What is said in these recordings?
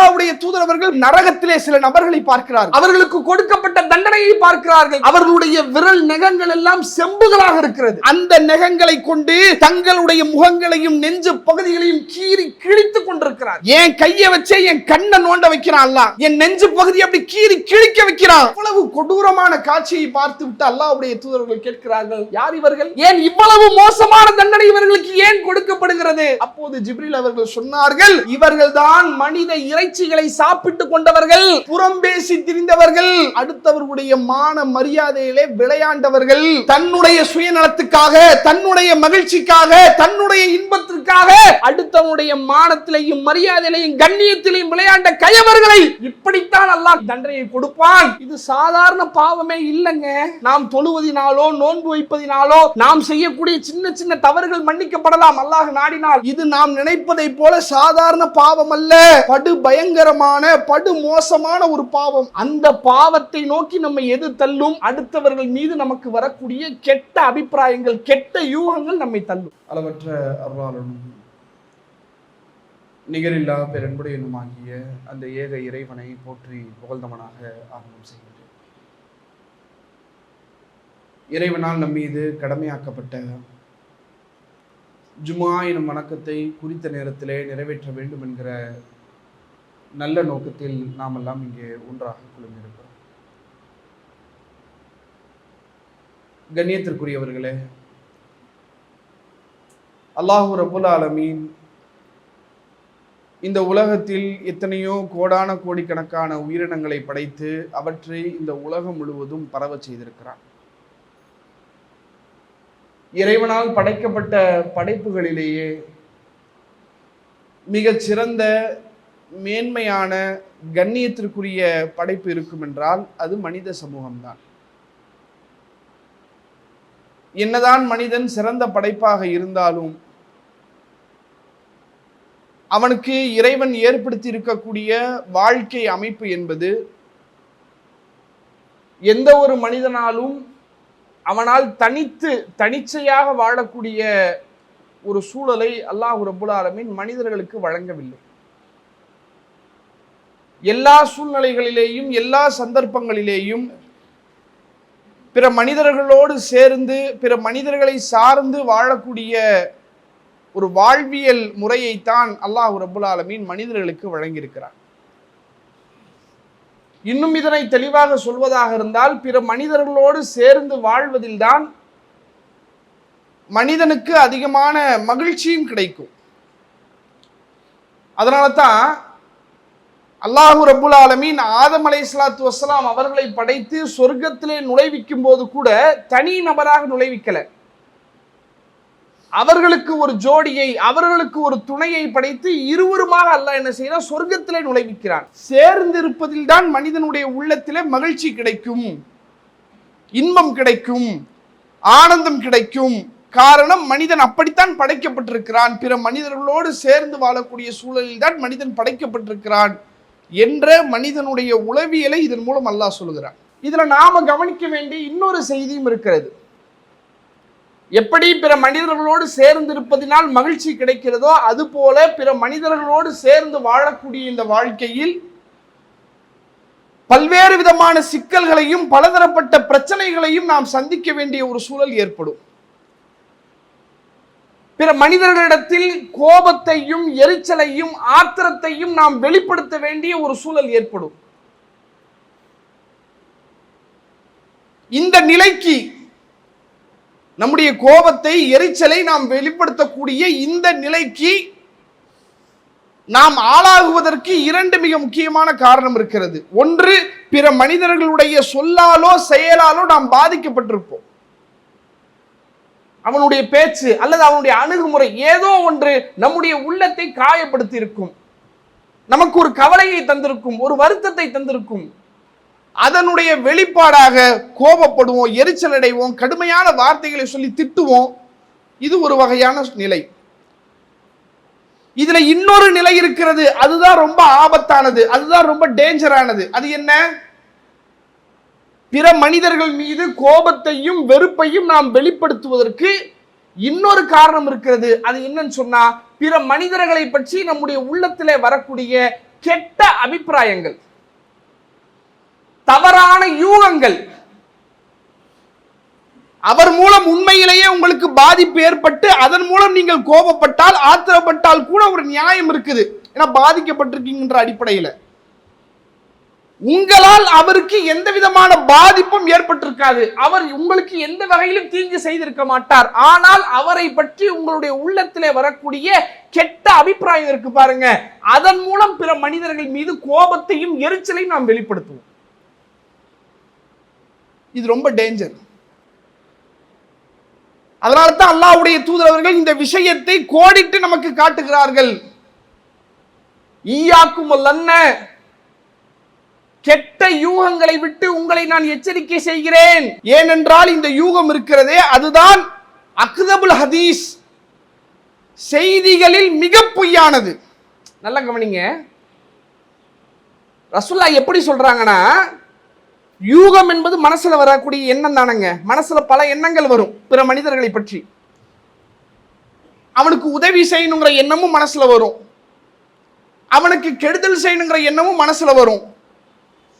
அல்லாஹ்வுடைய தூதர் அவர்கள் நரகத்திலே சில நபர்களை பார்க்கிறார்கள். அவர்களுக்கு கொடுக்கப்பட்ட தண்டனையை பார்க்கிறார்கள். அவர்களுடைய விரல் நகங்கள் எல்லாம் செம்புகளாக இருக்கிறது. அந்த நகங்களை கொண்டு தங்களுடைய முகங்களையும் நெஞ்சு பகுதிகளையும் கீறி கிழித்துக் கொண்டிருக்கிறார். என் கையை வச்சே என் கண்ணை நோண்ட வைக்கிறான் அல்லாஹ். என் நெஞ்சு பகுதி அப்படி கீறி கிழிக்க வைக்கிறான். இவ்வளவு கொடூரமான காட்சியை பார்த்து விட்டு அல்லாஹ்வுடைய தூதர்கள் கேட்கிறார்கள் யார் இவர்கள்? ஏன் இவ்வளவு மோசமான தண்டனை இவர்களுக்கு ஏன் கொடுக்கப்படுகிறது? அப்போது ஜிப்ரில் அவர்கள் சொன்னார்கள் இவர்கள் தான் மனித இறைச்சிகளை சாப்பிட்டுக் கொண்டவர்கள் புறம் பேசி திரிந்தவர்கள் அடுத்தவர்களுடைய மான மரியாதையிலே விளையாண்டவர்கள் தன்னுடைய சுயநலத்துக்காக தன்னுடைய மகிழ்ச்சிக்காக தன்னுடைய இன்பத்திற்காக அடுத்தவனுடைய மானத்திலையும் மரியாதையிலையும் கண்ணியத்திலையும் விளையாண்ட கயவர்களை இப்படித்தான் அல்லாஹ் தண்டனையை கொடுப்பான். இது சாதாரண பாவமே இல்லைங்க. நாம் தொழுவதினாலோ நோன்பு வைப்பதினாலோ நாம் செய்யக்கூடிய சின்ன சின்ன தவறுகள் மன்னிக்கப்படலாம். அல்லாஹ் நாடினால். இது நாம் நினைப்பதை போல சாதாரண பாவம் அல்ல படு பய பயங்கரமான படு மோசமான ஒரு பாவம். அந்த பாவத்தை நோக்கி நம்ம எது தள்ளும்? அடுத்தவர்கள் மீது நமக்கு வரக்கூடிய கெட்ட அபிப்பிராயங்கள் கெட்ட யூகங்கள் நம்மை தள்ளும். அளவற்ற அருளாளனும் நிகரில்லா பெருன்புடையனுமாகிய அந்த ஏக இறைவனை போற்றி புகழ்ந்தவனாக ஆரம்பம் செய்கின்றேன். இறைவனால் நம் மீது கடமையாக்கப்பட்ட ஜுமா எனும் வணக்கத்தை குறித்த நேரத்திலே நிறைவேற்ற வேண்டும் என்கிற நல்ல நோக்கத்தில் நாம் எல்லாம் இங்கே ஒன்றாக குழுமியிருக்கிறோம் கண்ணியத்திற்குரியவர்களே அல்லாஹு ரபுல் ஆலமீன் இந்த உலகத்தில் எத்தனையோ கோடான கோடிக்கணக்கான உயிரினங்களை படைத்து அவற்றை இந்த உலகம் முழுவதும் பரவ செய்திருக்கிறான். இறைவனால் படைக்கப்பட்ட படைப்புகளிலேயே மிகச் சிறந்த மேன்மையான கண்ணியத்திற்குரிய படைப்பு இருக்கும் என்றால் அது மனித சமூகம்தான். என்னதான் மனிதன் சிறந்த படைப்பாக இருந்தாலும் அவனுக்கு இறைவன் ஏற்படுத்தி இருக்கக்கூடிய வாழ்க்கை அமைப்பு என்பது எந்த ஒரு மனிதனாலும் அவனால் தனித்து தனிச்சையாக வாழக்கூடிய ஒரு சூழலை அல்லாஹ் ரபுல் ஆலமின் மனிதர்களுக்கு வழங்கவில்லை. எல்லா சூழ்நிலைகளிலேயும் எல்லா சந்தர்ப்பங்களிலேயும் பிற மனிதர்களோடு சேர்ந்து பிற மனிதர்களை சார்ந்து வாழக்கூடிய ஒரு வாழ்வியல் முறையைத்தான் அல்லாஹ் ரபுல் ஆலமீன் மனிதர்களுக்கு வழங்கியிருக்கிறார் இன்னும் இதனை தெளிவாக சொல்வதாக இருந்தால் பிற மனிதர்களோடு சேர்ந்து வாழ்வதில்தான் மனிதனுக்கு அதிகமான மகிழ்ச்சியும் கிடைக்கும். அதனால தான் அல்லாஹு ரபுல் ஆலமீன் ஆதம் அலை சலாத்து வசலாம் அவர்களை படைத்து சொர்க்கத்திலே நுழைவிக்கும் போது கூட தனி நபராக நுழைவிக்கல. அவர்களுக்கு ஒரு ஜோடியை அவர்களுக்கு ஒரு துணையை படைத்து இருவருமாக அல்லாஹ் என்ன செய்யறான் சொர்க்கத்திலே நுழைவிக்கிறான். சேர்ந்திருப்பதில் தான் மனிதனுடைய உள்ளத்திலே மகிழ்ச்சி கிடைக்கும் இன்பம் கிடைக்கும் ஆனந்தம் கிடைக்கும். காரணம் மனிதன் அப்படித்தான் படைக்கப்பட்டிருக்கிறான். பிற மனிதர்களோடு சேர்ந்து வாழக்கூடிய சூழலில் தான் மனிதன் படைக்கப்பட்டிருக்கிறான். என்ற மனிதனுடைய உளவியலை இதன் மூலம் அல்லாஹ் சொல்லுகிறான். இதுல நாம கவனிக்க வேண்டிய இன்னொரு செய்தியும் இருக்கிறது. எப்படி பிற மனிதர்களோடு சேர்ந்து இருப்பதினால் மகிழ்ச்சி கிடைக்கிறதோ அதுபோல பிற மனிதர்களோடு சேர்ந்து வாழக்கூடிய இந்த வாழ்க்கையில் பல்வேறு விதமான சிக்கல்களையும் பலதரப்பட்ட பிரச்சனைகளையும் நாம் சந்திக்க வேண்டிய ஒரு சூழல் ஏற்படும். பிற மனிதர்களிடத்தில் கோபத்தையும் எரிச்சலையும் ஆத்திரத்தையும் நாம் வெளிப்படுத்த வேண்டிய ஒரு சூழல் ஏற்படும். இந்த நிலைக்கு நம்முடைய கோபத்தை எரிச்சலை நாம் வெளிப்படுத்தக்கூடிய இந்த நிலைக்கு நாம் ஆளாகுவதற்கு இரண்டு மிக முக்கியமான காரணம் இருக்கிறது. ஒன்று பிற மனிதர்களுடைய சொல்லாலோ செயலாலோ நாம் பாதிக்கப்பட்டிருப்போம். அவனுடைய பேச்சு அல்லது அவனுடைய அணுகுமுறை ஏதோ ஒன்று நம்முடைய உள்ளத்தை காயப்படுத்தி இருக்கும் நமக்கு ஒரு கவலையை தந்திருக்கும் ஒரு வருத்தத்தை தந்திருக்கும். அதனுடைய வெளிப்பாடாக கோபப்படுவோம் எரிச்சல் அடைவோம் கடுமையான வார்த்தைகளை சொல்லி திட்டுவோம். இது ஒரு வகையான நிலை. இதுல இன்னொரு நிலை இருக்கிறது. அதுதான் ரொம்ப ஆபத்தானது. அதுதான் ரொம்ப டேஞ்சரானது அது என்ன? பிற மனிதர்கள் மீது கோபத்தையும் வெறுப்பையும் நாம் வெளிப்படுத்துவதற்கு இன்னொரு காரணம் இருக்கிறது. அது என்னன்னு சொன்னா பிற மனிதர்களை பற்றி நம்முடைய உள்ளத்திலே வரக்கூடிய கெட்ட அபிப்பிராயங்கள் தவறான யூகங்கள் அவர் மூலம் உண்மையிலேயே உங்களுக்கு பாதிப்பு ஏற்பட்டு அதன் மூலம் நீங்கள் கோபப்பட்டால் ஆத்திரப்பட்டால் கூட ஒரு நியாயம் இருக்குது. ஏன்னா பாதிக்கப்பட்டிருக்கீங்கன்ற அடிப்படையில். உங்களால் அவருக்கு எந்த விதமான பாதிப்பும் ஏற்பட்டிருக்காது. அவர் உங்களுக்கு எந்த வகையிலும் தீங்கு செய்திருக்க மாட்டார். ஆனால் அவரை பற்றி உங்களுடைய உள்ளத்திலே வரக்கூடிய கெட்ட அபிப்பிராயம் இருக்கு பாருங்க. அதன் மூலம் பிற மனிதர்கள் மீது கோபத்தையும் எரிச்சலையும் நாம் வெளிப்படுத்துவோம். இது ரொம்ப டேஞ்சர் அதனால தான் அல்லாவுடைய தூதரவர்கள் இந்த விஷயத்தை கோடிட்டு நமக்கு காட்டுகிறார்கள். ஈயாக்கும் அல்லன்ன கெட்ட யூகங்களை விட்டு உங்களை நான் எச்சரிக்கை செய்கிறேன். ஏனென்றால் இந்த யூகம் இருக்கிறதே அதுதான் அக்தபுல் ஹதீஸ் செய்திகளில் மிக பொய்யானது. நல்லா கவனிங்க. ரசுல்லா எப்படி சொல்றாங்கன்னா யூகம் என்பது மனசுல வரக்கூடிய எண்ணம் தானங்க. மனசுல பல எண்ணங்கள் வரும் பிற மனிதர்களை பற்றி. அவனுக்கு உதவி செய்யணுங்கிற எண்ணமும் மனசுல வரும். அவனுக்கு கெடுதல் செய்யணுங்கிற எண்ணமும் மனசுல வரும்.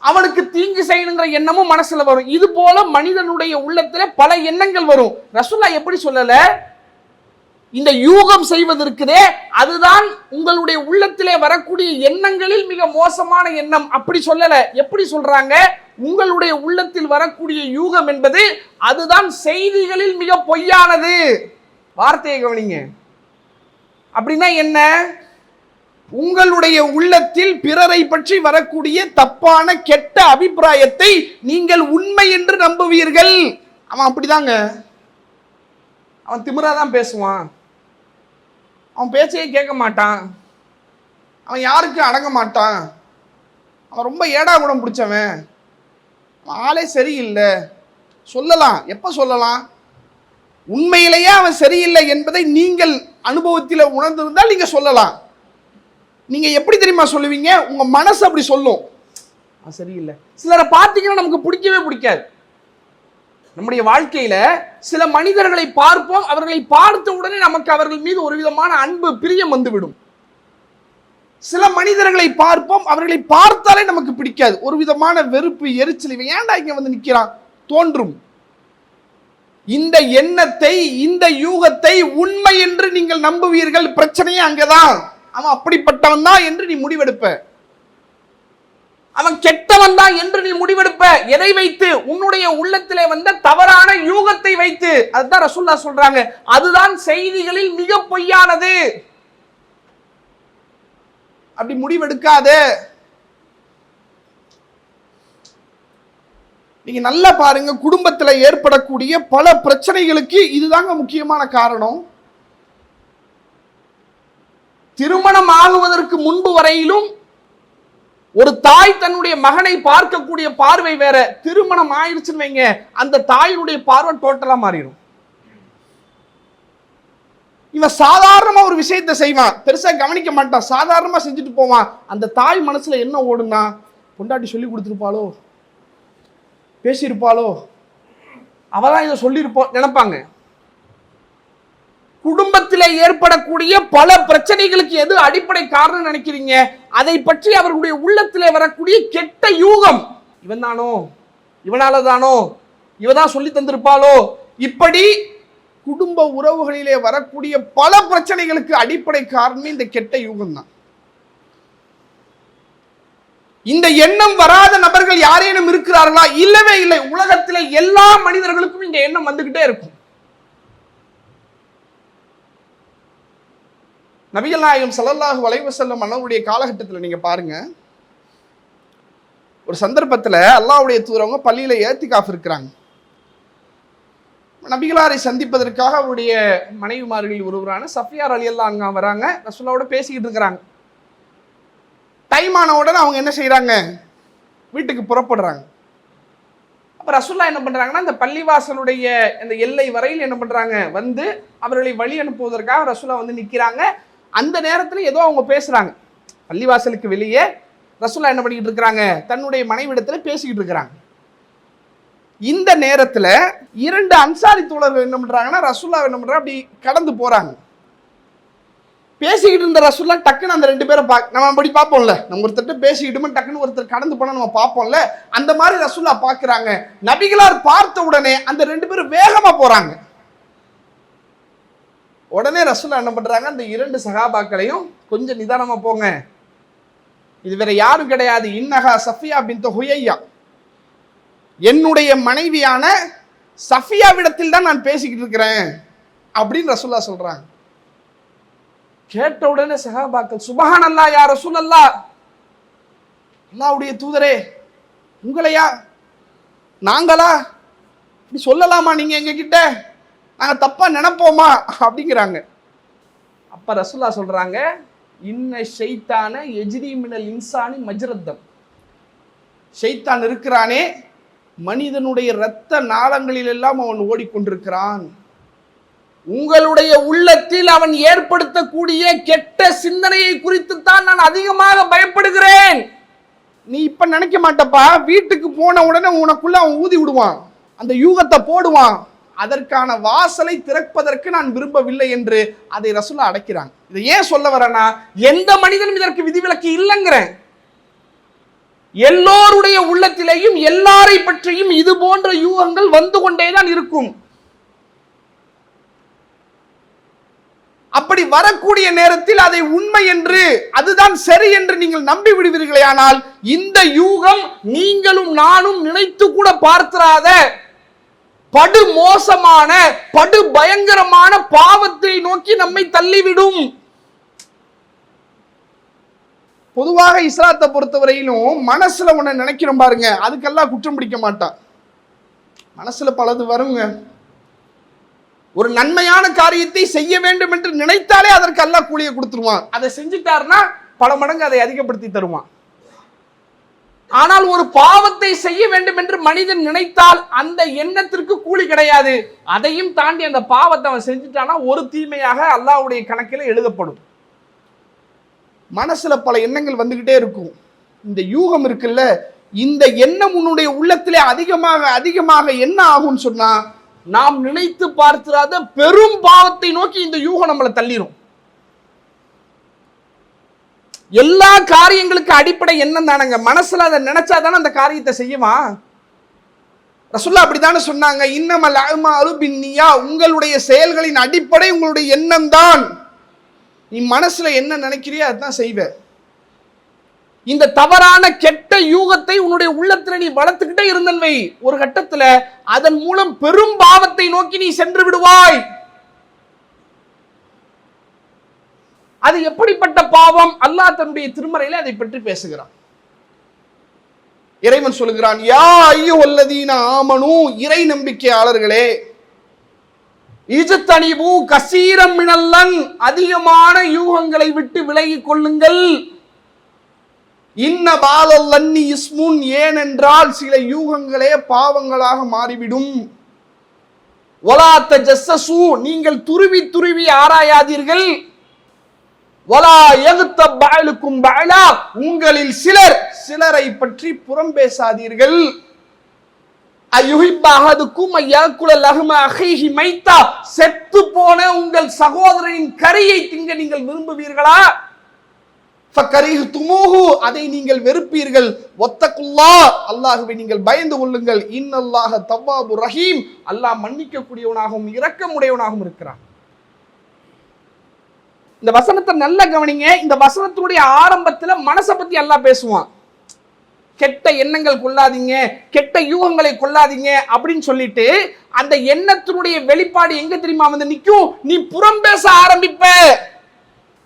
அவனுக்கு தீங்கு செய்யணுங்கிற எண்ணமும் மனசுல வரும். இது போல மனிதனுடைய உள்ளத்துல பல எண்ணங்கள் வரும். ரசுல்லா எப்படி சொல்லல? இந்த யூகம் செய்வதற்குதே அதுதான் உங்களுடைய உள்ளத்திலே வரக்கூடிய எண்ணங்களில் மிக மோசமான எண்ணம். அப்படி சொல்லல. எப்படி சொல்றாங்க? உங்களுடைய உள்ளத்தில் வரக்கூடிய யூகம் என்பது அதுதான் செய்திகளில் மிக பொய்யானது. வார்த்தையை கவனிங்க. அப்படின்னா என்ன? உங்களுடைய உள்ளத்தில் பிறரை பற்றி வரக்கூடிய தப்பான கெட்ட அபிப்பிராயத்தை நீங்கள் உண்மை என்று நம்புவீர்கள். அவன் அப்படிதாங்க. அவன் திமிரா தான் பேசுவான். அவன் பேச்சையே கேட்க மாட்டான். அவன் யாருக்கும் அடங்க மாட்டான். அவன் ரொம்ப ஏடா குணம் பிடிச்சவன். அவன் ஆளே சரியில்லை. சொல்லலாம். எப்போ சொல்லலாம்? உண்மையிலேயே அவன் சரியில்லை என்பதை நீங்கள் அனுபவத்தில் உணர்ந்திருந்தால் நீங்கள் சொல்லலாம். நீங்க எப்படி தெரியுமா சொல்லுவீங்க? உங்க மனசு அப்படி சொல்லும். சரியில்லை. சிலரை பார்த்தீங்கன்னா நமக்கு பிடிக்கவே பிடிக்காது. நம்முடைய வாழ்க்கையில சில மனிதர்களை பார்ப்போம் அவர்களை பார்த்த உடனே நமக்கு அவர்கள் மீது ஒரு விதமான அன்பு பிரியம் வந்துவிடும். சில மனிதர்களை பார்ப்போம் அவர்களை பார்த்தாலே நமக்கு பிடிக்காது. ஒரு விதமான வெறுப்பு எரிச்சல் இவன் ஏன்டா இங்க வந்து நிக்கிறான்? தோன்றும். இந்த எண்ணத்தை இந்த யூகத்தை உண்மை என்று நீங்கள் நம்புவீர்கள். பிரச்சனையே அங்கதான். அவன் அப்படிப்பட்டவன் தான் என்று நீ முடிவெடுப்ப. அவன் கெட்டவன் தான் என்று நீ முடிவெடுப்ப. எதை வைத்து? உன்னுடைய உள்ளத்திலே வந்த தவறான யூகத்தை வைத்து. அதுதான் ரசுல்லா சொல்றாங்க. அதுதான் செய்திகளில் மிக பொய்யானது. அப்படி முடிவெடுக்காத. நீங்க நல்லா பாருங்க குடும்பத்துல ஏற்படக்கூடிய பல பிரச்சனைகளுக்கு இதுதாங்க முக்கியமான காரணம். திருமணம் ஆகுவதற்கு முன்பு வரையிலும் ஒரு தாய் தன்னுடைய மகனை பார்க்கக்கூடிய பார்வை வேற. திருமணம் ஆயிடுச்சுன்னு வைங்க அந்த தாயினுடைய பார்வை டோட்டலா மாறிடும் இவன் சாதாரணமா ஒரு விஷயத்தை செய்வான் பெருசா கவனிக்க மாட்டான் சாதாரணமா செஞ்சுட்டு போவான் அந்த தாய் மனசுல என்ன ஓடுனா பொண்டாட்டி சொல்லி கொடுத்துருப்பாளோ? பேசியிருப்பாளோ? அவதான் இதை சொல்லியிருப்போம் நினைப்பாங்க. குடும்பத்தில் ஏற்படக்கூடிய பல பிரச்சனைகளுக்கு எது அடிப்படை காரணம் நினைக்கிறீங்க? அதை பற்றி அவர்களுடைய உள்ளத்தில் வரக்கூடிய கெட்ட யூகம். இவன் தானோ? இவனால தானோ? இவதான் சொல்லி தந்திருப்பாளோ? இப்படி குடும்ப உறவுகளிலே வரக்கூடிய பல பிரச்சனைகளுக்கு அடிப்படை காரணமே இந்த கெட்ட யூகம் தான் இந்த எண்ணம் வராத நபர்கள் யாரேனும் இருக்கிறார்களா? இல்லவே இல்லை. உலகத்தில் எல்லா மனிதர்களுக்கும் இந்த எண்ணம் வந்துகிட்டே இருக்கும். நபிகள் நாயகம் ஸல்லல்லாஹு அலைஹி வஸல்லம் அண்ணனுடைய காலகட்டத்தில் நீங்க பாருங்க. ஒரு சந்தர்ப்பத்தில் அல்லாவுடைய தூரவங்க பள்ளியில் ஏத்திகாஃப் இருக்கிறாங்க. நபிகளாரை சந்திப்பதற்காக அவருடைய மனைவிமார்களில் ஒருவரான சஃபியார் அலி அல்லா அங்க வராங்க. ரசூலாவோட பேசிக்கிட்டு இருக்கிறாங்க. டைம் ஆன உடனே அவங்க என்ன செய்கிறாங்க வீட்டுக்கு புறப்படுறாங்க. அப்போ ரசுல்லா என்ன பண்றாங்கன்னா அந்த பள்ளிவாசலுடைய அந்த எல்லை வரையில் என்ன பண்றாங்க? வந்து அவர்களை வழி அனுப்புவதற்காக ரசுல்லா வந்து நிற்கிறாங்க அந்த நேரத்தில் ஏதோ அவங்க பேசுகிறாங்க பள்ளிவாசலுக்கு வெளியே ரசுல்லா என்ன பண்ணிக்கிட்டு இருக்கிறாங்க? தன்னுடைய மனைவிடத்தில் பேசிக்கிட்டு இருக்கிறாங்க. இந்த நேரத்தில் இரண்டு அன்சாரி தோழர்கள் என்ன பண்ணுறாங்கன்னா ரசுல்லா என்ன பண்றாங்க? அப்படி கடந்து போகிறாங்க பேசிக்கிட்டு இருந்த ரசுல்லா டக்குன்னு அந்த ரெண்டு பேரை பா நம்ம அப்படி பார்ப்போம்ல. நம்ம ஒருத்தர்ட்ட பேசிக்கிட்டுமே டக்குன்னு ஒருத்தர் கடந்து போனால் நம்ம பார்ப்போம்ல. அந்த மாதிரி ரசுல்லா பார்க்குறாங்க நபிகளார் பார்த்த உடனே அந்த ரெண்டு பேரும் வேகமாக போகிறாங்க உடனே ரசூலா என்ன பண்ணுறாங்க அந்த இரண்டு சகாபாக்களையும் கொஞ்சம் நிதானமாக போங்க. இது வேற யாரும் கிடையாது. இன்னஹா சஃபியா பின் ஹுயையா. என்னுடைய மனைவியான சஃபியாவிடத்தில் தான் நான் பேசிக்கிட்டு இருக்கிறேன். அப்படின்னு ரசூல்லா சொல்றாங்க. கேட்ட உடனே சஹாபாக்கள் சுபஹான் அல்லா யா ரசூல் அல்லா அல்லாவுடைய தூதரே உங்களையா? நாங்களா? இப்படி சொல்லலாமா நீங்க எங்க நாங்கள் தப்பாக நினைப்போமா? அப்படிங்கிறாங்க. அப்போ ரசுல்லா சொல்கிறாங்க இன்ன ஷைத்தான எஜ்ரி மினல் இன்சானி மஜ்ரத்தம். ஷைத்தான் இருக்கிறானே மனிதனுடைய இரத்த நாளங்களில் எல்லாம் அவன் ஓடிக்கொண்டிருக்கிறான். உங்களுடைய உள்ளத்தில் அவன் ஏற்படுத்தக்கூடிய கெட்ட சிந்தனையை குறித்து தான் நான் அதிகமாக பயப்படுகிறேன். நீ இப்ப நினைக்க மாட்டப்பா வீட்டுக்கு போன உடனே உனக்குள்ள அவன் ஊதி விடுவான். அந்த யூகத்தை போடுவான். அதற்கான வாசலை திறப்பதற்கு நான் விரும்பவில்லை என்று அதை ரசுல்லா அடைக்கிறாங்க. இதை ஏன் சொல்ல வரேன்னா எந்த மனிதனும் இதற்கு விதிவிலக்கு இல்லைங்கிறேன். எல்லோருடைய உள்ளத்திலேயும் எல்லாரை பற்றியும் இது போன்ற யூகங்கள் வந்து கொண்டேதான் இருக்கும். அப்படி வரக்கூடிய நேரத்தில் அதை உண்மை என்று அதுதான் சரி என்று நீங்கள் நம்பி விடுவீர்களே ஆனால் இந்த யூகம் நீங்களும் நானும் நினைத்து கூட பார்த்திராத படு மோசமான படு பயங்கரமான பாவத்தை நோக்கி நம்மை தள்ளிவிடும். பொதுவாக இஸ்லாத்தை பொறுத்தவரையிலும் மனசுல உன்னை நினைக்கிறோம் பாருங்க. அதுக்கெல்லாம் குற்றம் பிடிக்க மாட்டான். மனசுல பலது வருங்க. ஒரு நன்மையான காரியத்தை செய்ய வேண்டும் என்று நினைத்தாலே அதற்கு அல்லா கூலியை கொடுத்துருவான். அதை செஞ்சுட்டாருன்னா பல மடங்கு அதை அதிகப்படுத்தி தருவான். ஆனால் ஒரு பாவத்தை செய்ய வேண்டும் என்று மனிதன் நினைத்தால் அந்த எண்ணத்திற்கு கூலி கிடையாது. அதையும் தாண்டி அந்த பாவத்தை அவன் செஞ்சுட்டானா ஒரு தீமையாக அல்லாஹ்வுடைய கணக்கில் எழுதப்படும். மனசுல பல எண்ணங்கள் வந்துகிட்டே இருக்கும். இந்த யூகம் இருக்குல்ல இந்த எண்ணம் உன்னுடைய உள்ளத்திலே அதிகமாக அதிகமாக என்ன ஆகும்னு சொன்னா நாம் நினைத்து பார்த்திராத பெரும் பாவத்தை நோக்கி இந்த யூகம் நம்மளை தள்ளிரும். எல்லா காரியங்களுக்கு அடிப்படை என்ன தானங்க. மனசுல அதை நினைச்சாதானே அந்த காரியத்தை செய்யுமா ரசுல்லா அப்படித்தானே சொன்னாங்க இன்னமல் அழுமாறு பின்னியா உங்களுடைய செயல்களின் அடிப்படை உங்களுடைய எண்ணம் தான். நீ மனசுல என்ன நினைக்கிறியோ அதுதான் செய்வ. இந்த தவறான கெட்ட யூகத்தை உன்னுடைய உள்ளத்துல நீ வளர்த்துக்கிட்டே இருந்தன்வை. ஒரு கட்டத்துல அதன் மூலம் பெரும் பாவத்தை நோக்கி நீ சென்று விடுவாய். அது எப்படிப்பட்ட பாவம்? அல்லாஹ் தன்னுடைய திருமறையில அதை பற்றி பேசுகிறான். இறைவன் சொல்லுகிறான் யா ஐயோ அல்லதீன ஆமனு. இறை நம்பிக்கையாளர்களே இஜத்தனிபு கசீரம் மினல்லன். அதிகமான யூகங்களை விட்டு விலகி கொள்ளுங்கள். இன்ன பாலல்லன்னி இஸ்முன். ஏனென்றால் சில யூகங்களே பாவங்களாக மாறிவிடும். ஒலாத்த ஜஸ்ஸசு நீங்கள் துருவி துருவி ஆராயாதீர்கள். வலா எகுத்த பயலுக்கும் பயலா உங்களில் சிலர் சிலரை பற்றி புறம் பேசாதீர்கள் அயுஹிப்பஹதுக்கும் ஐயாக்குல மைத்தா. செத்து போன உங்கள் சகோதரனின் கரியை திங்க நீங்கள் விரும்புவீர்களா? ஃபக்கரிஹ் துமூஹு அதை நீங்கள் வெறுப்பீர்கள். ஒத்தக்குல்லா அல்லாஹுவை நீங்கள் பயந்து கொள்ளுங்கள். இன்னல்லாஹ தவ்வாபு ரஹீம். அல்லாஹ் மன்னிக்கக்கூடியவனாகவும் இரக்கமுடையவனாகவும் இருக்கிறான். இந்த வசனத்தை நல்லா கவனிங்க. இந்த வசனத்தினுடைய ஆரம்பத்தில் மனசை பற்றி எல்லாம் பேசுவான். கெட்ட எண்ணங்கள் கொள்ளாதீங்க கெட்ட யூகங்களை கொள்ளாதீங்க அப்படின்னு சொல்லிட்டு அந்த எண்ணத்தினுடைய வெளிப்பாடு எங்க தெரியுமா வந்து நிற்கும் நீ புறம் பேச ஆரம்பிப்ப.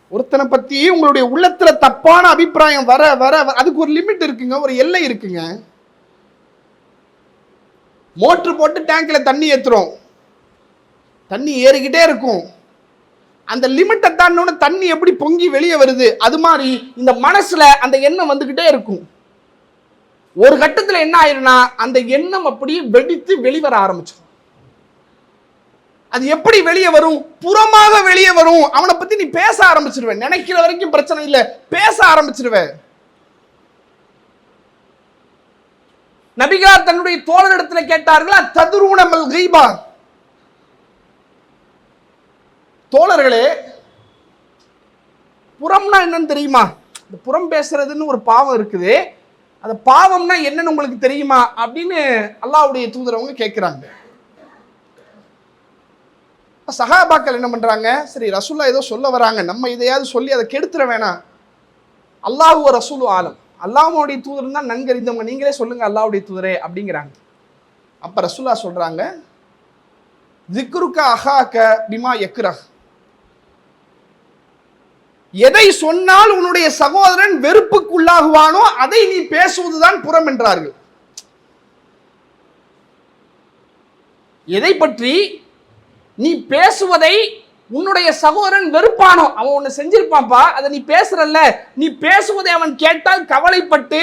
ஒருத்தனை பத்தி உங்களுடைய உள்ளத்துல தப்பான அபிப்பிராயம் வர வர வர- அதுக்கு ஒரு லிமிட் இருக்குங்க ஒரு எல்லை இருக்குங்க. மோட்ரு போட்டு டேங்க்ல தண்ணி ஏத்துறோம். தண்ணி ஏறிக்கிட்டே இருக்கும். அந்த லிமிட்டை தாண்டோன்னு தண்ணி எப்படி பொங்கி வெளியே வருது? அது மாதிரி இந்த மனசுல அந்த எண்ணம் வந்துகிட்டே இருக்கும். ஒரு கட்டத்துல என்ன ஆயிரும்னா அந்த எண்ணம் அப்படியே வெடித்து வெளிவர ஆரம்பிச்சிடும் அது எப்படி வெளியே வரும்? புறமாக வெளியே வரும். அவனை பத்தி நீ பேச ஆரம்பிச்சிருவேன் நினைக்கிற வரைக்கும் பிரச்சனை இல்லை. பேச ஆரம்பிச்சிருவ. நபிகார் தன்னுடைய தோழரிடத்துல கேட்டார்களா ததுரூணமல் கைபார் தோழர்களே புறம்னா என்னன்னு தெரியுமா? இந்த புறம் பேசுறதுன்னு ஒரு பாவம் இருக்குது. அந்த பாவம்னா என்னன்னு உங்களுக்கு தெரியுமா? அப்படின்னு அல்லாவுடைய தூதரவங்க கேட்குறாங்க சகாபாக்கள் என்ன பண்ணுறாங்க சரி ரசூல்லா ஏதோ சொல்ல வராங்க. நம்ம இதையாவது சொல்லி அதை கெடுத்துற வேணாம். அல்லாஹுவ ரசூலு ஆலம். அல்லாஹ்வுடைய தூதர் தான் நன்கறிந்தவங்க. நீங்களே சொல்லுங்கள் அல்லாவுடைய தூதரே அப்படிங்கிறாங்க. அப்போ ரசூல்லா சொல்கிறாங்க திக்ருக்க அஹாக்க பிமா எக்ரஹ் எதை சொன்னால் உன்னுடைய சகோதரன் வெறுப்புக்குள்ளாகுவானோ அதை நீ பேசுவதுதான் புறம் என்றார்கள். எதை பற்றி? நீ பேசுவதை உன்னுடைய சகோதரன் வெறுப்பானோ அவன் ஒன்று செஞ்சிருப்பான்ப்பா அதை நீ பேசுறல்ல. நீ பேசுவதை அவன் கேட்டால் கவலைப்பட்டு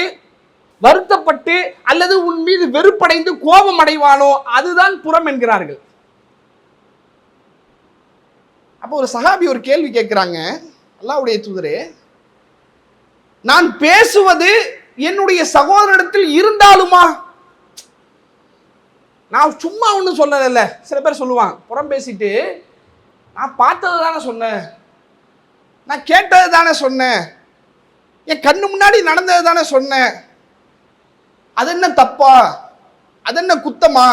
வருத்தப்பட்டு அல்லது உன் மீது வெறுப்படைந்து கோபம் அடைவானோ அதுதான் புறம் என்கிறார்கள். அப்போ ஒரு சகாபி ஒரு கேள்வி கேட்குறாங்க. அல்லாவுடைய தூதரே நான் பேசுவது என்னுடைய சகோதரனிடத்தில் இருந்தாலுமா? நான் சும்மா ஒன்றும் சொல்லலைல்ல. சில பேர் சொல்லுவான் புறம் பேசிட்டு நான் பார்த்தது தானே சொன்னேன். நான் கேட்டது தானே சொன்னேன். என் கண்ணு முன்னாடி நடந்தது தானே சொன்னேன். அது என்ன தப்பா? அது என்ன குத்தமா?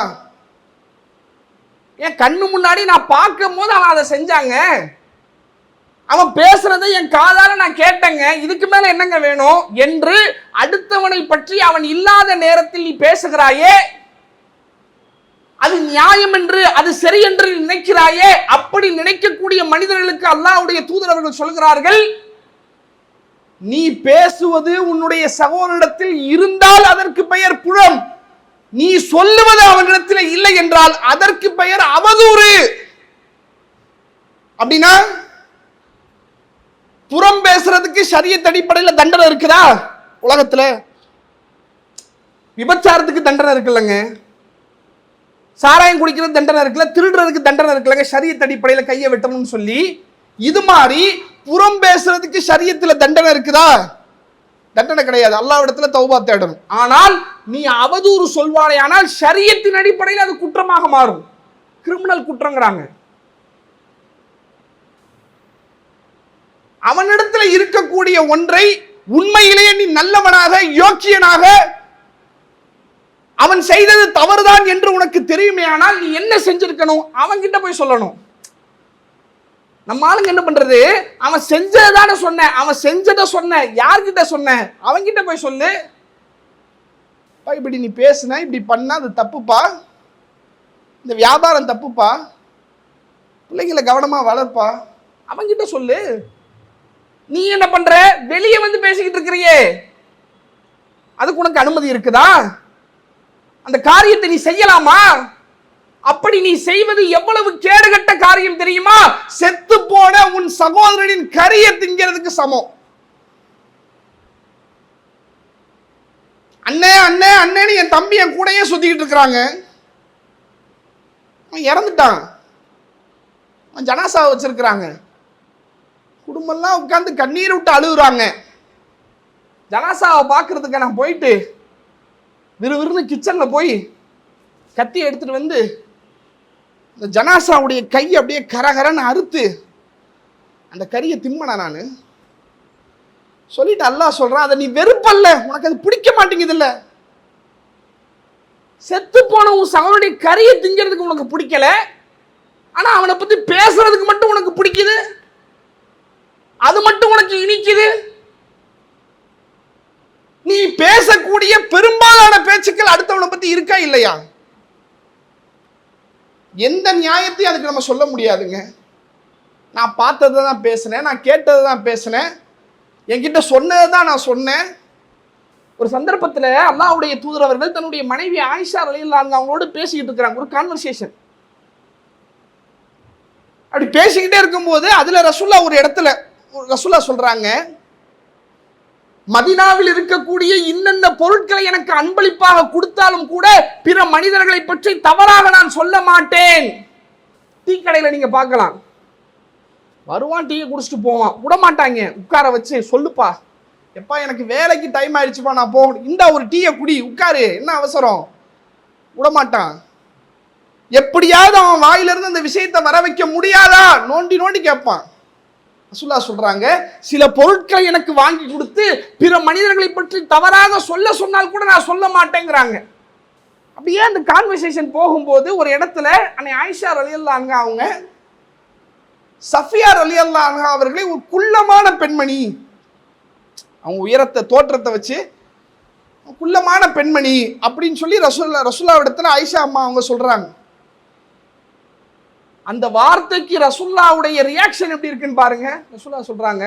என் கண்ணு முன்னாடி நான் பார்க்கும் போது அவன் அதை செஞ்சாங்க. அவன் பேசுறதை என் காதால நான் கேட்டேங்க. இதுக்கு மேல என்னங்க வேணும்? என்று அடுத்தவனை பற்றி அவன் இல்லாத நேரத்தில் நீ பேசுகிறாயே அது நியாயம் என்று அது சரி என்று நினைக்கிறாயே அப்படி நினைக்கக்கூடிய மனிதர்களுக்கு அல்லாஹ்வுடைய தூதரவர்கள் சொல்கிறார்கள் நீ பேசுவது உன்னுடைய சகோதரிடத்தில் இருந்தால் அதற்கு பெயர் புழம் நீ சொல்லுவது அவனிடத்தில் இல்லை என்றால் அதற்கு பெயர் அவதூறு. அப்படின்னா புறம் பேசுறதுக்கு சரியத் அடிப்படையில் தண்டனை இருக்குதா? உலகத்தில்? விபச்சாரத்துக்கு தண்டனை இருக்குல்லங்க. சாராயம் குடிக்கிறது தண்டனை இருக்குல்ல திருடுறதுக்கு தண்டனை இருக்குல்லங்க சரியத் அடிப்படையில் கையை வெட்டணும்னு சொல்லி. இது மாதிரி புறம் பேசுறதுக்கு சரியத்தில் தண்டனை இருக்குதா? தண்டனை கிடையாது. அல்லாவிடத்துல தௌபா தேடணும். ஆனால் நீ அவதூறு சொல்வானே ஆனால் சரியத்தின் அடிப்படையில் அது குற்றமாக மாறும். கிரிமினல் குற்றங்கிறாங்க. அவனிடத்துல இருக்கக்கூடிய ஒன்றை உண்மையிலேயே நீ நல்லவனாக யோக்கியனாக அவன் செய்தது தவறுதான் என்று உனக்கு தெரியுமே ஆனால் நீ என்ன செஞ்சிருக்கணும்? அவன்கிட்ட போய் சொல்லணும். நம்ம ஆளுங்க என்ன பண்றது? அவன் செஞ்சதை சொன்ன. சொன்னேன் அவன் செஞ்சதை சொன்ன. யார்கிட்ட சொன்ன? அவன்கிட்ட போய் சொல்லு. "அப்பா, இப்படி நீ பேசுன இப்படி பண்ணா அது தப்புப்பா? இந்த வியாபாரம் தப்புப்பா? பிள்ளைங்களை கவனமா வளர்ப்பா? அவன்கிட்ட சொல்லு. நீ என்ன பண்ற? வெளியே வந்து பேசிக்கிட்டு இருக்கிறியே. அதுக்கு உனக்கு அனுமதி இருக்குதா? அந்த காரியத்தை நீ செய்யலாமா? அப்படி நீ செய்வது எவ்வளவு கேடுகட்ட காரியம் தெரியுமா? செத்து போன உன் சகோதரனின் கரிய திங்கிறதுக்கு சமம். அண்ணே அண்ணே அண்ணேன்னு என் தம்பி என் கூடயே சுத்திக்கிட்டு இருக்கிறாங்க. அவன் இறந்துட்டான். அவன் வச்சிருக்கிறாங்க. குடும்பம்லாம் உட்காந்து கண்ணீர் விட்டு அழுகுறாங்க. ஜனாசாவை பார்க்கறதுக்கு நான் போயிட்டு விறுவிறுன்னு கிச்சனில் போய் கத்தி எடுத்துட்டு வந்து இந்த ஜனாசாவுடைய கையை அப்படியே கரகரன்னு அறுத்து அந்த கறியை திம்மனா நான். சொல்லிட்டு அல்லாஹ் சொல்கிறான் அதை நீ வெறுப்பல்ல உனக்கு அது பிடிக்க மாட்டேங்குதுல்ல. செத்து போன உன் சகோனுடைய கறியை திங்கிறதுக்கு உனக்கு பிடிக்கல. ஆனால் அவனை பற்றி பேசுறதுக்கு மட்டும் உனக்கு பிடிக்குது. அது மட்டும் உனக்கு இனிக்குது? நீ பேசக்கூடிய பெரும்பாலான பேச்சுக்கள் அடுத்தவனை பத்தி இருக்கா இல்லையா? எந்த நியாயத்தையும் அதுக்கு நம்ம சொல்ல முடியாதுங்க. நான் பார்த்ததை தான் பேசினேன் நான் கேட்டதை தான் பேசினேன். என்கிட்ட சொன்னதை தான் நான் சொன்னேன். ஒரு சந்தர்ப்பத்தில் அல்லாவுடைய தூதரவர்கள் தன்னுடைய மனைவி ஆயிஷா அலையில்லாங்க அவங்களோட பேசிக்கிட்டு இருக்கிறாங்க ஒரு கான்வர்சேஷன் அப்படி பேசிக்கிட்டே இருக்கும்போது அதில் ரசூல்லா ஒரு இடத்துல ரசுல்லா சொல்றாங்க மதினாவில் இருக்கக்கூடிய இன்னென்ன பொருட்களை எனக்கு அன்பளிப்பாக கொடுத்தாலும் கூட பிற மனிதர்களை பற்றி தவறாக நான் சொல்ல மாட்டேன். டீ கடையில் பார்க்கலாம். வருவான் டீயை குடிச்சிட்டு போவான். விட மாட்டாங்க. உட்கார வச்சு சொல்லுப்பா. எப்பா எனக்கு வேலைக்கு டைம் ஆயிடுச்சுப்பா நான் போகணும். இந்த ஒரு டீயை குடி உட்காரு. என்ன அவசரம்? விட மாட்டான். எப்படியாவது அவன் வாயிலிருந்து அந்த விஷயத்தை வர வைக்க முடியாதா? நோண்டி நோண்டி கேட்பான். ரசுல்லா சொல்றாங்க சில பொருட்களை எனக்கு வாங்கி கொடுத்து பிற மனிதர்களை பற்றி தவறாக சொல்ல சொன்னால் கூட நான் சொல்ல மாட்டேங்கிறாங்க. அப்படியே அந்த கான்வர்சேஷன் போகும்போது ஒரு இடத்துல அன்னை ஆயிஷா ரலியல்லாங்க அவங்க சஃபியா ரலியல்லாங்க அவர்களை ஒரு குள்ளமான பெண்மணி அவங்க உயரத்தை தோற்றத்தை வச்சு குள்ளமான பெண்மணி அப்படின்னு சொல்லி ரசுல்லா ரசுல்லா இடத்துல ஆயிஷா அம்மா அவங்க சொல்றாங்க. அந்த வார்த்தைக்கு ரசுல்லாவுடைய ரியாக்ஷன் எப்படி இருக்குன்னு பாருங்க. ரசுல்லா சொல்றாங்க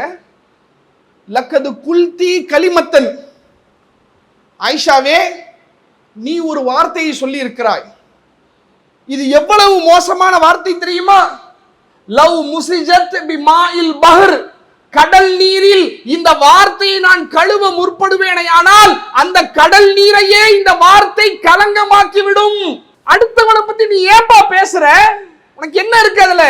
லக்கது குல்தி கலிமத்தன். ஆயிஷாவே நீ ஒரு வார்த்தையை சொல்லி இருக்கிறாய் இது எவ்வளவு மோசமான வார்த்தை தெரியுமா? லவ் முசிஜத் பிமா இல் பஹர். கடல் நீரில் இந்த வார்த்தையை நான் கழுவ முற்படுவேனையானால் அந்த கடல் நீரையே இந்த வார்த்தை கலங்கமாக்கி விடும் அடுத்தவனை பத்தி நீ ஏன்பா பேசுற? உனக்கு என்ன இருக்கு அதுல?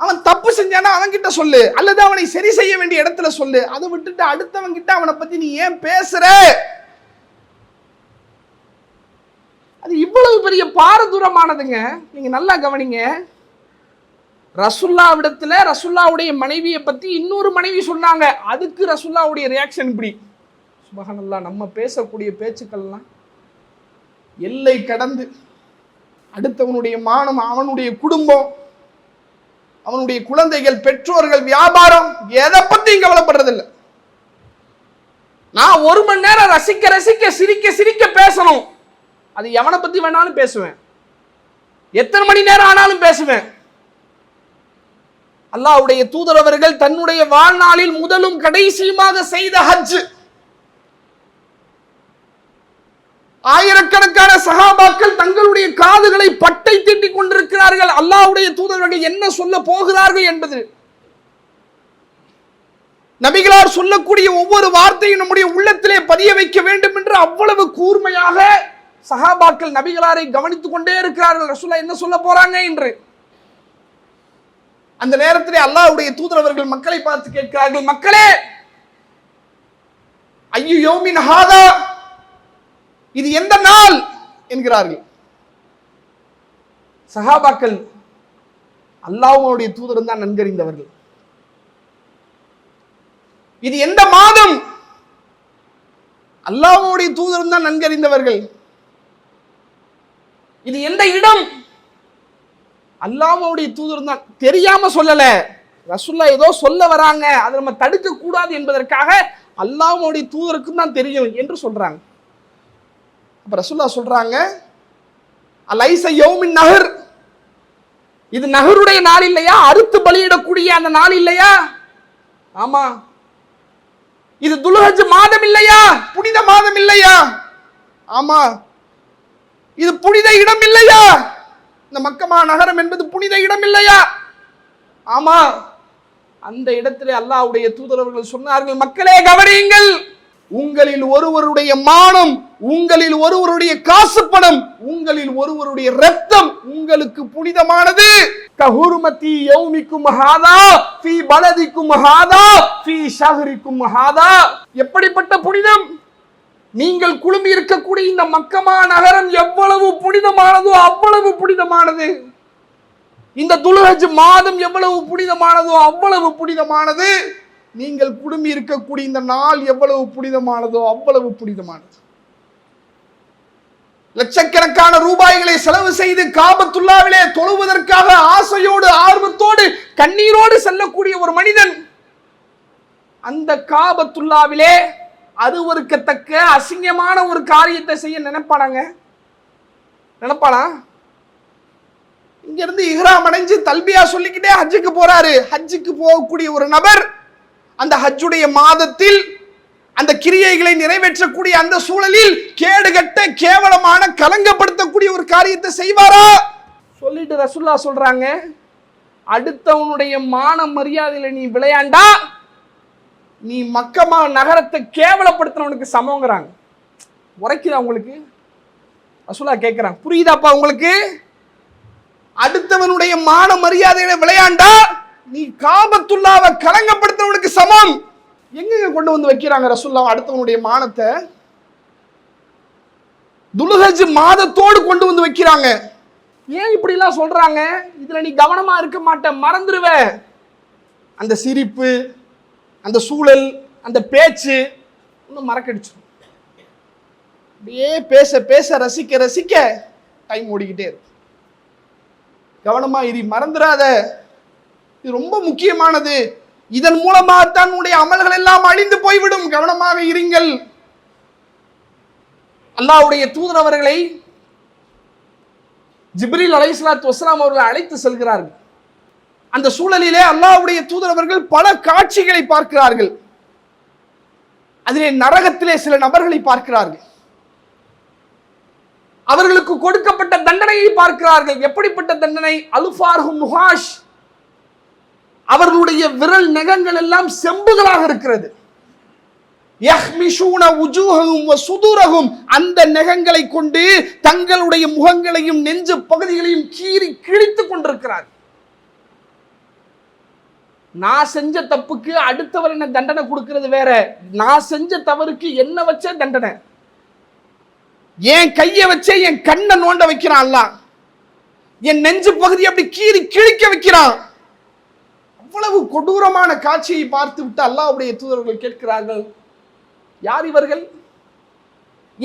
அவன் தப்பு செஞ்சானா அவன் கிட்ட சொல்லு. அல்லது அவனை சரி செய்ய வேண்டிய இடத்துல சொல்லு. அதை விட்டுட்டு அடுத்தவன் கிட்ட அவனை பத்தி நீ ஏன் பேசுற? அது இவ்வளவு பெரிய பாரதூரமானதுங்க. நீங்க நல்லா கவனிங்க. ரசுல்லாவிடத்துல ரசுல்லாவுடைய மனைவியை பத்தி இன்னொரு மனைவி சொன்னாங்க. அதுக்கு ரசுல்லாவுடைய ரியாக்ஷன் இப்படி. சுபஹானல்லா நம்ம பேசக்கூடிய பேச்சுக்கள்லாம் எல்லை கடந்து அடுத்தவனுடைய மானம் அவனுடைய குடும்பம் அவனுடைய குழந்தைகள் பெற்றோர்கள் வியாபாரம் எதை பத்தியும் கவலைப்படுறதில்லை. நான் ஒரு மணி நேரம் ரசிக்க ரசிக்க சிரிக்க சிரிக்க பேசணும். அது எவனை பத்தி வேணாலும் பேசுவேன். எத்தனை மணி நேரம் ஆனாலும் பேசுவேன். அல்லாஹ்வுடைய தூதரவர்கள் தன்னுடைய வாழ்நாளில் முதலும் கடைசியுமாக செய்த ஹஜ் ஆயிரக்கணக்கான சகாபாக்கள் தங்களுடைய காதுகளை பட்டை தீட்டிக் கொண்டிருக்கிறார்கள். அல்லாவுடைய தூதர்கள் என்ன சொல்ல போகிறார்கள் என்பது. நபிகளார் சொல்லக்கூடிய ஒவ்வொரு வார்த்தையும் நம்முடைய உள்ளத்திலே பதிய வைக்க வேண்டும் என்று அவ்வளவு கூர்மையாக சகாபாக்கள் நபிகளாரை கவனித்துக் கொண்டே இருக்கிறார்கள். ரசூலா என்ன சொல்ல போறாங்க என்று. அந்த நேரத்திலே அல்லாஹ்வுடைய தூதரவர்கள் மக்களை பார்த்து கேட்கிறார்கள் மக்களே ஐயோ மின் ஹாதா? இது எந்த நாள்? என்கிறார்கள். சஹாபாக்கள் அல்லாஹ்வுடைய தூதர் தான் நன்கறிந்தவர்கள். இது எந்த மாதம்? அல்லாஹ்வுடைய தூதர் தான் நன்கறிந்தவர்கள். இது எந்த இடம்? அல்லாஹ்வுடைய தூதர் தான். தெரியாம சொல்லல. ரசுல்லா ஏதோ சொல்ல வராங்க. அதை நம்ம தடுக்க கூடாது என்பதற்காக அல்லாஹ்வுடைய தூதருக்கு தான் தெரியும் என்று சொல்றாங்க. அப்போ ரசுல்லா சொல்கிறாங்க அலைச யோமின் நகர் இது நகருடைய நாள் இல்லையா? அறுத்து பலியிடக்கூடிய அந்த நாள் இல்லையா? ஆமா. இது துல்ஹஜ் மாதம் இல்லையா? புனித மாதம் இல்லையா? ஆமா. இது புனித இடம் இல்லையா? இந்த மக்கமா நகரம் என்பது புனித இடம் இல்லையா? ஆமா. அந்த இடத்திலே அல்லாஹ்வுடைய தூதரவர்கள் சொன்னார்கள் மக்களே கவனியுங்கள். உங்களில் ஒருவருடைய மானம் உங்களில் ஒருவருடைய காசு பணம் உங்களில் ஒருவருடைய ரத்தம் உங்களுக்கு புனிதமானது. கஹுருமதி யௌமிக்கும் ஹாதா ஃபி பலதிக்கும் ஹாதா ஃபி ஷஹரிக்கும் ஹாதா. எப்படிப்பட்ட புனிதம்? நீங்கள் குழுமி இருக்கக்கூடிய இந்த மக்கமா நகரம் எவ்வளவு புனிதமானதோ அவ்வளவு புனிதமானது. இந்த துலுஹஜ் மாதம் எவ்வளவு புனிதமானதோ அவ்வளவு புனிதமானது. நீங்கள் குடும்பி இருக்கக்கூடிய இந்த நாள் எவ்வளவு புனிதமானதோ அவ்வளவு புனிதமானது. லட்சக்கணக்கான ரூபாய்களை செலவு செய்து காபத்துல்லாவிலே தொழுவதற்காக ஆசையோடு ஆர்வத்தோடு கண்ணீரோடு செல்லக்கூடிய ஒரு மனிதன் அந்த காபத்துல்லாவிலே அருவருக்கத்தக்க அசிங்கமான ஒரு காரியத்தை செய்ய நினைப்பானாங்க? நினைப்பானா? இங்க இருந்து இஹ்ராம் அடைஞ்சு தல்பியா சொல்லிக்கிட்டே ஹஜ்ஜுக்கு போறாரு. ஹஜ்ஜுக்கு போகக்கூடிய ஒரு நபர் அந்த ஹஜ்ஜுடைய மாதத்தில் அந்த கிரியைகளை நிறைவேற்றக்கூடிய அந்த சூழலில் கேடுகட்ட கேவலமான கலங்கப்படுத்தக்கூடிய ஒரு காரியத்தை செய்வாரா? சொல்லிட்டு ரசுல்லா சொல்றாங்க அடுத்தவனுடைய மான மரியாதையில நீ விளையாண்டா நீ மக்கமா நகரத்தை கேவலப்படுத்தினவனுக்கு சமங்கிறாங்க உரைக்குதா உங்களுக்கு? ரசுல்லா கேட்கிறாங்க புரியுதாப்பா உங்களுக்கு? அடுத்தவனுடைய மான மரியாதையில விளையாண்டா நீ காபத்துள்ளாவை கலங்கப்படுத்தவனுக்கு சமம். எங்கெங்க கொண்டு வந்து வைக்கிறாங்க ரசுல்லா அடுத்தவனுடைய மானத்தை? துலுஹஜ் மாதத்தோடு கொண்டு வந்து வைக்கிறாங்க. ஏன் இப்படிலாம் சொல்றாங்க? இதுல நீ கவனமா இருக்க மாட்ட மறந்துடுவ அந்த சிரிப்பு அந்த சூழல் அந்த பேச்சு இன்னும் மறக்கடிச்சிடும் அப்படியே பேச பேச ரசிக்க ரசிக்க டைம் ஓடிக்கிட்டே இருக்கும். கவனமா இரு மறந்துடாத இது ரொம்ப முக்கியமானது. இதன் மூலமாக உன்னுடைய அமல்கள் எல்லாம் அழிந்து போய்விடும். கவனமாக இருங்கள். அல்லாவுடைய தூதர் அவர்களை ஜிப்ரில் அலைஸ்லாத் வஸ்லாம் அவர்கள் அழைத்து செல்கிறார்கள். அந்த சூழலிலே அல்லாவுடைய தூதர் அவர்கள் பல காட்சிகளை பார்க்கிறார்கள். அதிலே நரகத்திலே சில நபர்களை பார்க்கிறார்கள். அவர்களுக்கு கொடுக்கப்பட்ட தண்டனையை பார்க்கிறார்கள். எப்படிப்பட்ட தண்டனை? அலுஃபார்ஹு முஹாஷ். அவர்களுடைய விரல் நகங்கள் எல்லாம் செம்புகளாக இருக்கிறது. சுதூரகும் சுதுரகும் அந்த நகங்களை கொண்டு தங்களுடைய முகங்களையும் நெஞ்சு பகுதிகளையும் கீறி கிழித்துக் கொண்டிருக்கிறார் நான் செஞ்ச தப்புக்கு அடுத்தவர் என்ன தண்டனை கொடுக்கிறது வேற? நான் செஞ்ச தவறுக்கு என்ன வச்ச தண்டனை? என் கையை வச்சே என் கண்ணை நோண்ட வைக்கிறான் என் நெஞ்சு பகுதி அப்படி கீறி கிழிக்க வைக்கிறான். இவ்வளவு கொடூரமான காட்சியை பார்த்து பார்த்துவிட்டு அல்லாவுடைய தூதர்கள் கேட்கிறார்கள்? யார் இவர்கள்?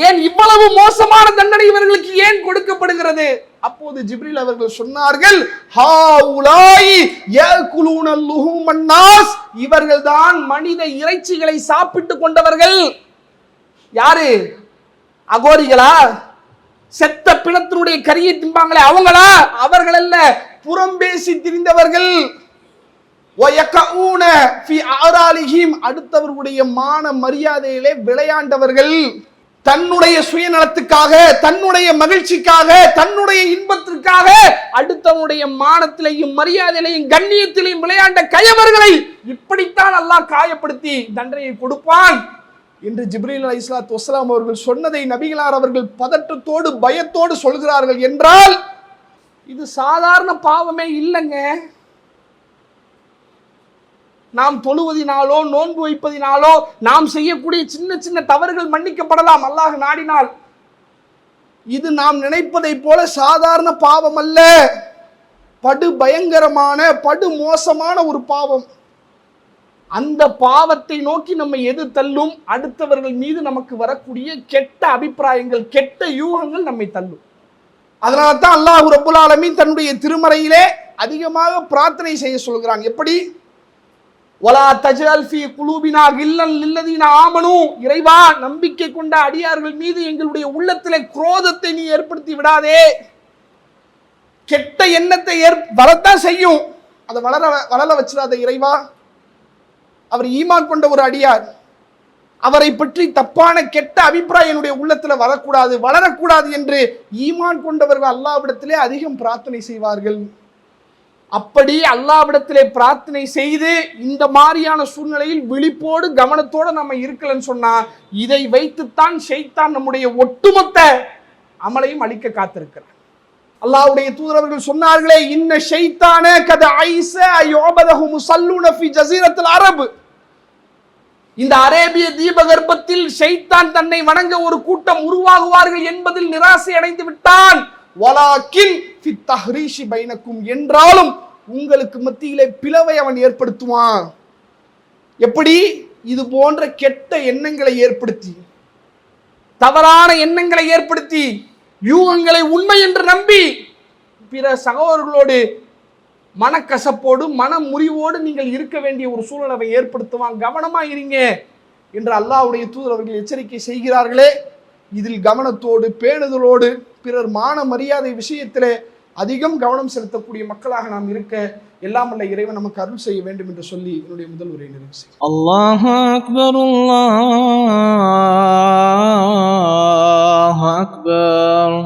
ஏன் இவ்வளவு மோசமான தண்டனை இவர்களுக்கு ஏன் கொடுக்கப்படுகிறது? அப்போது ஜிப்ரில் அவர்கள் சொன்னார்கள் இவர்கள் தான் மனித இறைச்சிகளை சாப்பிட்டு கொண்டவர்கள். யாரு? அகோரிகளா? செத்த பிணத்தினுடைய கரியை திம்பாங்களே அவங்களா? அவர்கள் அல்ல புறம் பேசி திரிந்தவர்கள். அடுத்தவர்களுடைய மான மரியாதையிலே விளையாண்டவர்கள். தன்னுடைய சுயநலத்துக்காக தன்னுடைய மகிழ்ச்சிக்காக தன்னுடைய இன்பத்திற்காக அடுத்தவனுடைய மானத்திலையும் மரியாதையிலையும் கண்ணியத்திலையும் விளையாண்ட கயவர்களை இப்படித்தான் அல்லாஹ் காயப்படுத்தி தண்டனையை கொடுப்பான். என்று ஜிப்ரீல் அலி இஸ்லாத் வஸ்லாம் அவர்கள் சொன்னதை நபிகளார் அவர்கள் பதற்றத்தோடு பயத்தோடு சொல்கிறார்கள் என்றால் இது சாதாரண பாவமே இல்லைங்க. நாம் தொழுவதினாலோ நோன்பு வைப்பதினாலோ நாம் செய்யக்கூடிய சின்ன சின்ன தவறுகள் மன்னிக்கப்படலாம். அல்லாஹ் நாடினால். இது நாம் நினைப்பதைப் போல சாதாரண பாவம் அல்ல. படு பயங்கரமான படு மோசமான ஒரு பாவம். அந்த பாவத்தை நோக்கி நம்ம எது தள்ளும்? அடுத்தவர்கள் மீது நமக்கு வரக்கூடிய கெட்ட அபிப்பிராயங்கள் கெட்ட யூகங்கள் நம்மை தள்ளும். அதனால தான் அல்லாஹ் ரபுல் ஆலமின் தன்னுடைய திருமறையிலே அதிகமாக பிரார்த்தனை செய்ய சொல்கிறாங்க எப்படி? ஒலா தஜல்ஃபி குலூபினா கில்லன் லில்லதீன ஆமனு. இறைவா நம்பிக்கை கொண்ட அடியார்கள் மீது எங்களுடைய உள்ளத்திலே குரோதத்தை நீ ஏற்படுத்தி விடாதே. கெட்ட எண்ணத்தை ஏற் வளர்த்தான் செய்யும். அதை வளர வளர வச்சிடாத இறைவா. அவர் ஈமான் கொண்ட ஒரு அடியார். அவரை பற்றி தப்பான கெட்ட அபிப்பிராயம் என்னுடைய உள்ளத்தில் வரக்கூடாது வளரக்கூடாது என்று ஈமான் கொண்டவர்கள் அல்லாவிடத்திலே அதிகம் பிரார்த்தனை செய்வார்கள். அப்படி அல்லாவிடத்திலே பிரார்த்தனை செய்து இந்த மாதிரியான சூழ்நிலையில் விழிப்போடு கவனத்தோடு நம்ம இருக்கலன்னு சொன்னா இதை வைத்துத்தான் ஷைத்தான் நம்முடைய ஒட்டுமொத்த அமலையும் அழிக்க காத்திருக்கிறார். அல்லாஹ்வுடைய தூதரவர்கள் சொன்னார்களே இன்ன ஷைத்தான கத ஐச யோபதஹு முசல்லூன ஃபி ஜசீரத்தில் அரபு. இந்த அரேபிய தீபகற்பத்தில் ஷைத்தான் தன்னை வணங்க ஒரு கூட்டம் உருவாகுவார்கள் என்பதில் நிராசை அடைந்து விட்டான். வலாக்கின் தஹ்ரீஷி பைனக்கும் என்றாலும் உங்களுக்கு மத்தியிலே பிளவை அவன் ஏற்படுத்துவான். எப்படி? இது போன்ற கெட்ட எண்ணங்களை ஏற்படுத்தி. தவறான எண்ணங்களை ஏற்படுத்தி. யூகங்களை உண்மை என்று நம்பி. பிற சகோதரர்களோடு மனக்கசப்போடு மன முறிவோடு நீங்கள் இருக்க வேண்டிய ஒரு சூழலை ஏற்படுத்துவான். கவனமா இருங்க என்று அல்லாவுடைய தூதர் அவர்கள் எச்சரிக்கை செய்கிறார்களே. இதில் கவனத்தோடு பேணுதலோடு பிறர் மான மரியாதை விஷயத்திலே அதிகம் கவனம் செலுத்தக்கூடிய மக்களாக நாம் இருக்க எல்லாம் அல்ல இறைவன் நமக்கு அருள் செய்ய வேண்டும் என்று சொல்லி என்னுடைய முதல் உரை நிறைவு செய்யும் அல்லாஹ் அக்பர் அல்லாஹ் அக்பர்.